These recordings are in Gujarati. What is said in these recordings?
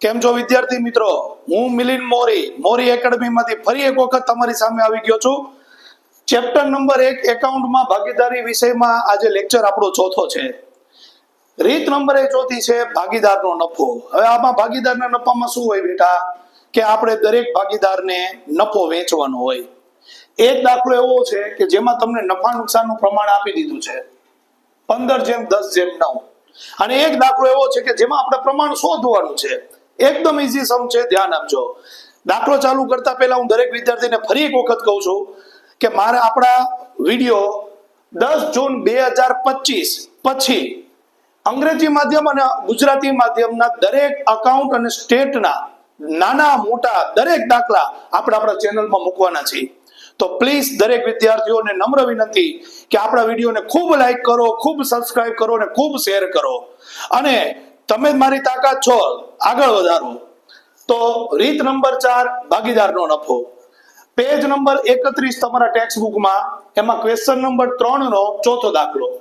કેમ છો વિદ્યાર્થી મિત્રો? હું મિલિન મોરી મોરી એકેડમીમાંથી ફરી એક વખત તમારી સામે આવી ગયો છું. ચેપ્ટર નંબર એક, એકાઉન્ટમાં ભાગીદારી વિષયમાં આજે લેક્ચર આપણો ચોથો છે. રીત નંબર એ ચોથી છે ભાગીદારનો નફો. હવે આમાં ભાગીદારના નફામાં શું હોય બેટા? કે આપણે દરેક ભાગીદારને નફો વેચવાનો હોય. એક દાખલો એવો છે કે જેમાં તમને નફા નુકસાનનું પ્રમાણ આપી દીધું છે. પંદર જેમ દસ જેમ નવ. અને એક દાખલો એવો છે કે જેમાં આપણે પ્રમાણ શોધવાનું છે. એકદમ ઇઝી સમ છે, ધ્યાન આપજો. દાખલો ચાલુ કરતા પહેલા હું દરેક વિદ્યાર્થીને ફરી એક વખત કહું છું કે મારે આપણા વીડિયો દસ જૂન બે હજાર પચીસ પછી અંગ્રેજી માધ્યમ અને ગુજરાતી માધ્યમના દરેક અકાઉન્ટ અને સ્ટેટના નાના મોટા દરેક દાખલા આપણે આપણા ચેનલમાં મૂકવાના છીએ. તો પ્લીઝ દરેક વિદ્યાર્થીઓને નમ્ર વિનંતી કે આપણા વિડીયોને ખૂબ લાઈક કરો, ખૂબ સબસ્ક્રાઇબ કરો અને ખૂબ શેર કરો. અને તમે મારી તાકાત છો. આગળ વધારો. તો રીત નંબર ચાર, ભાગીદારનો નફો. પેજ નંબર એકત્રીસ તમારા ટેક્સ્ટ બુકમાં એમાં ક્વેશ્ચન નંબર ત્રણ નો ચોથો દાખલો.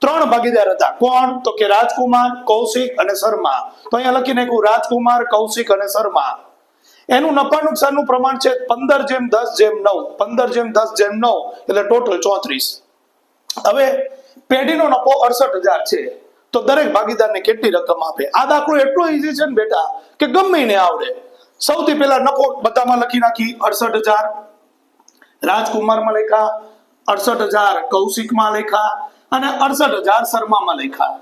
ત્રણ ભાગીદાર હતા. કોણ? તો કે રાજકુમાર, કૌશિક અને શર્મા. તો અહીંયા લખી નાખ્યું, રાજકુમાર, કૌશિક અને શર્મા. એનું નફા નુકસાનનું પ્રમાણ છે પંદર જેમ દસ જેમ નવ. પંદર જેમ દસ જેમ નવ, એટલે ટોટલ ચોત્રીસ. હવે પેઢીનો નફો અડસઠ હજાર છે. તો દરેક ભાગીદારને કેટલી રકમ આપે? આ દાખલો એટલો ઈઝી છે ને બેટા કે ગમે ને આવડે. સૌથી પહેલા નફો બધામાં લખી નાખી, અડસઠ હજાર. રાજકુમારમાં લેખા અડસઠ હજાર કૌશિકમાં લેખા અને અડસઠ હજાર શર્મામાં લેખા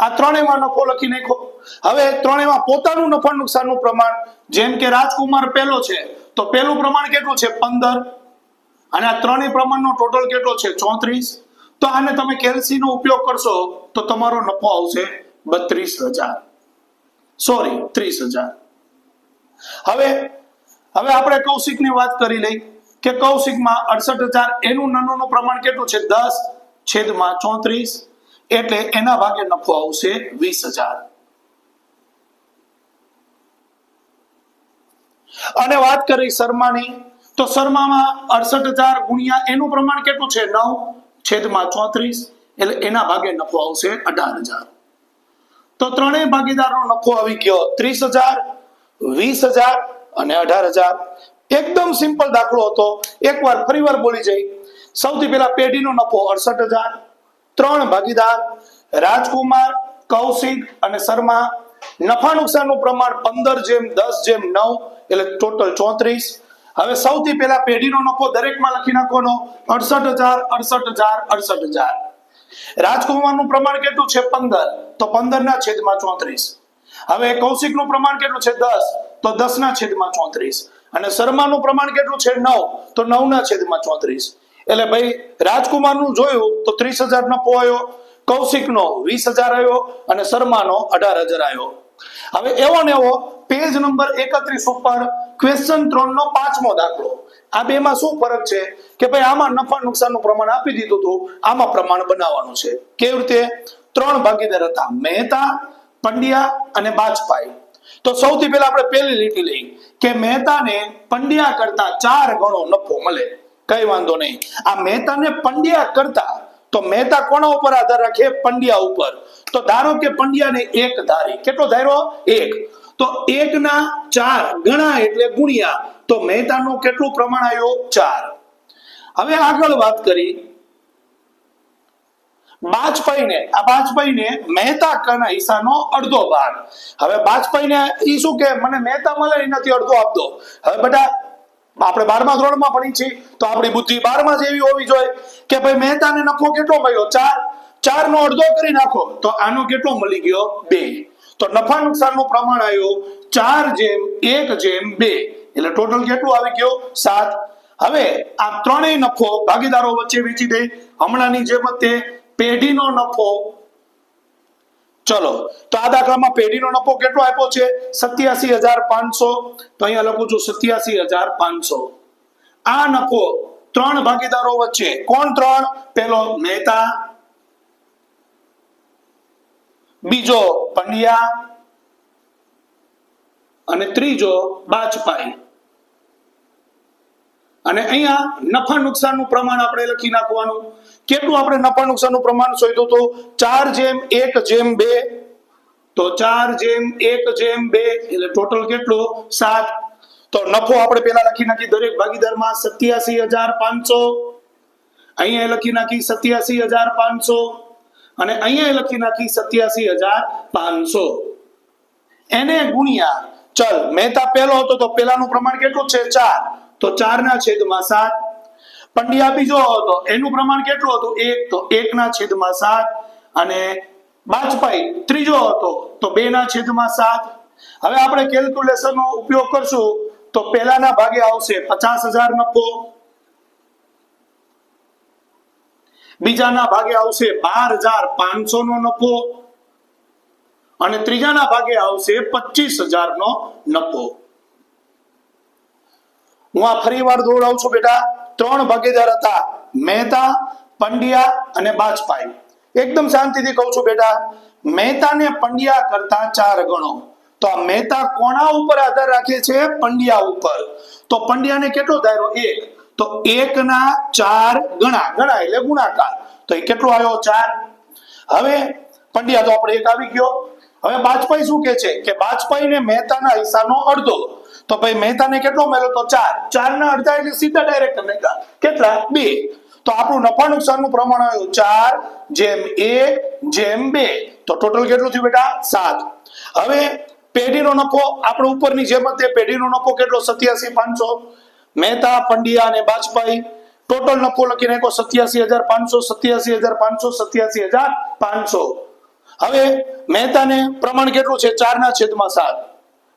આ ત્રણેયમાં નફો લખી નાખો. હવે ત્રણેયમાં પોતાનું નફા નુકસાનનું પ્રમાણ, જેમ કે રાજકુમાર પહેલો છે, તો પહેલું પ્રમાણ કેટલું છે? પંદર. અને આ ત્રણેય પ્રમાણનો ટોટલ કેટલો છે? ચોત્રીસ. તો આને તમે કેલ્સી નો ઉપયોગ કરશો. તો તમારો નફો આવશે બત્રીસ હજાર. સોરી ત્રીસ હજાર. હવે હવે આપણે કૌશિકની વાત કરી લઈ કે કૌશિકમાં અડસઠ હજાર એનું નાનું પ્રમાણ કેટલું છે? દસ છેદમાં ચોત્રીસ. એટલે એના ભાગે નફો આવશે વીસ હજાર. અને વાત કરી શર્માની, તો શર્મામાં અડસઠ હજાર ગુણ્યા એનું પ્રમાણ કેટલું છે? નવ છેદમાં ચોત્રીસ. એટલે એના ભાગે નફો આવશે અઢાર હજાર. તો ત્રણેય ભાગીદારનો નફો આવી ગયો ત્રીસ હજાર, વીસ હજાર અને અઢાર હજાર. એકદમ સિમ્પલ દાખલો હતો. એકવાર ફરીવાર બોલી જઈ. સૌથી પહેલા પેઢીનો નફો અડસઠ હજાર. ત્રણ ભાગીદાર, રાજકુમાર, કૌશિક અને શર્મા. નફા નુકસાનનું પ્રમાણ પંદર જેમ, દસ જેમ, નવ, એટલે ટોટલ ચોત્રીસ. હવે સૌથી પહેલા પેઢીનો નફો દરેકમાં લખી નાખવાનો. અડસઠ હજાર અડસઠ હજાર અડસઠ હજાર. રાજકુમારનું પ્રમાણ કેટલું છે? પંદર. તો પંદર ના છેદમાં ચોત્રીસ. હવે કૌશિકનું પ્રમાણ કેટલું છે? દસ. તો દસ ના છેદમાં ચોત્રીસ. અને શર્માનું પ્રમાણ કેટલું છે? નવ. તો નવ ના છેદમાં ચોત્રીસ. એટલે ભાઈ, રાજકુમારનું જોયું તો ત્રીસ હજાર નફો આવ્યો, કૌશિકનો વીસ હજાર આવ્યો અને શર્માનો અઢાર હજાર આવ્યો. હવે એવો ને એવો પેજ નંબર એકત્રીસ ઉપર ક્વેશ્ચન ત્રણ નો પાંચમો દાખલો. આ બે માં શું ફરક છે? કે ભાઈ આમાં નફા નુકસાનનું પ્રમાણ આપી દીધું હતું, આમાં પ્રમાણ બનાવવાનું છે. કેવી રીતે? ત્રણ ભાગીદાર હતા, મહેતા, પંડ્યા અને બાજપાઈ. તો સૌથી પહેલા આપણે પહેલી લીટી લઈ. કે મહેતાને પંડ્યા કરતા ચાર ગણો નફો મળે. કઈ વાંધો નહીં. આ મહેતાને પંડ્યા કરતા તો મહેતા કોના ઉપર આધાર રાખે? પંડ્યા ઉપર. તો ધારો કે પંડ્યાને એક ધારી. કેટલો ધાર્યો? એક. તો એક ના ચાર ગણા એટલે ગુણ્યા. તો મહેતાનું કેટલું પ્રમાણ આવ્યો? ચાર. હવે આગળ વાત કરી. બાજપાઈને, આ બાજપાઈને મહેતા કના હિસ્સાનો અડધો ભાગ. હવે બાજપાઈને ઈ શું કે? મને મહેતા મળે એનાથી અડધો આપતો હવે બેટા આપણે બારમા ધોરણમાં ભણી છીએ. તો આપણી બુદ્ધિ બારમાં જેવી હોવી જોઈએ કે ભાઈ મહેતાને નફો કેટલો મળ્યો? ચાર. ચાર નો અડધો કરી નાખો. તો આનો કેટલો મળી ગયો? બે. તો નફા નુકસાનનું પ્રમાણ આવ્યું ચાર જેમ એક જેમ બે. એટલે ટોટલ કેટલું આવી ગયો? સાત. હવે આ ત્રણેય નફો ભાગીદારો વચ્ચે વેચી દે. હમણાંની જેમ તે પેઢીનો નફો ચલો, તો આ દાખલામાં પેઢીનો નફો કેટલો આપ્યો છે? સત્યાસી હજાર પાંચસો તો અહીંયા લખું છું સત્યાસી હજાર પાંચસો આ નફો ત્રણ ભાગીદારો વચ્ચે. કોણ ત્રણ? પેલો મહેતા, બીજો પંડ્યા અને ત્રીજો બાજપાઈ. અને અહીંયા નફા નુકસાનનું પ્રમાણ આપણે લખી નાખવાનું. કેટલું આપણે નફા નુકસાનનું પ્રમાણ શોધ્યું તો ચાર જેમ એક જેમ બે. તો ચાર જેમ એક જેમ બે. એટલે ટોટલ કેટલું? સાત. તો નફો આપણે પેલા લખી નાખી દરેક ભાગીદારમાં સત્યાસી હજાર પાંચસો અહીંયા લખી નાખી સત્યાસી હજાર પાંચસો અને અહીંયા લખી નાખી સત્યાસી હજાર પાંચસો એને ગુણ્યા. ચલ મહેતા પહેલો હતો તો પેલાનું પ્રમાણ કેટલું છે? ચાર. તો ચાર ના છેદમાં સાત. પંડ્યા બીજો હતો, એનું પ્રમાણ કેટલું હતું? એક. તો એક ના છેદમાં સાત અને બાજપાઈ ત્રીજો હતો, તો બે ના છેદમાં સાત. હવે આપણે કેલ્ક્યુલેશન નો ઉપયોગ કરશું, તો પહેલાના ભાગે આવશે પચાસ હજાર નફો. બીજાના ભાગે આવશે બાર હજાર પાંચસો નો નફો. અને ત્રીજાના ભાગે આવશે પચીસ હજાર નો નફો. હું આ ફરી વાર દોડાવું છું બેટા. ત્રણ ભાગીદાર હતા. મહેતા, પંડ્યા અને બાજપાઈ. એકદમ શાંતિથી કહું છું બેટા, મહેતા ને પંડ્યા કરતા ચાર ગણો. તો આ મહેતા કોના ઉપર આધાર રાખે છે? પંડ્યા ઉપર. તો પંડ્યાને કેટલો ધાર્યો? એક. તો એક ના ચાર ગણા. ગણા એટલે ગુણાકાર. તો એ કેટલો આવ્યો? ચાર. હવે પંડ્યા તો આપણે એક આવી ગયો. હવે બાજપાઈ શું કે છે? કે બાજપાઈ ને મહેતાના હિસ્સાનો અડધો. તો ભાઈ મહેતાને કેટલો મળ્યો તો ચાર? ચાર ના અડધા એટલે સીધા ડાયરેક્ટ મહેતા કેટલા? બે. તો આપણું નફા નુકસાનનું પ્રમાણ આવ્યું ચાર, જેમ એક, જેમ બે. તો ટોટલ કેટલું થયું બેટા? સાત. હવે પેઢીનો નફો આપણે ઉપરની જેમ તે પેઢીનો નફો કેટલો? સત્યાસી પાંચસો. મહેતા, પંડ્યા અને બાજપાઈ ટોટલ નફો લખી નાખો સત્યાસી હજાર પાંચસો, સત્યાસી હજાર પાંચસો, સત્યાસી હજાર પાંચસો. હવે મહેતાને પ્રમાણ કેટલું છે? ચાર ના છેદમાં સાત.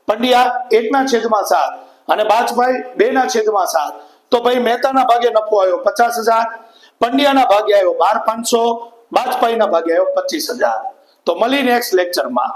પંડ્યા એક ના છેદમાં સાત અને બાજભાઈ બે ના છેદમાં સાત. તો ભાઈ મહેતાના ભાગે નફો આવ્યો પચાસ હજાર, પંડ્યાના ભાગે આવ્યો બાર પાંચસો, બાજપાઈના ભાગે આવ્યો પચીસ હજાર. તો મળી નેક્સ્ટ લેક્ચરમાં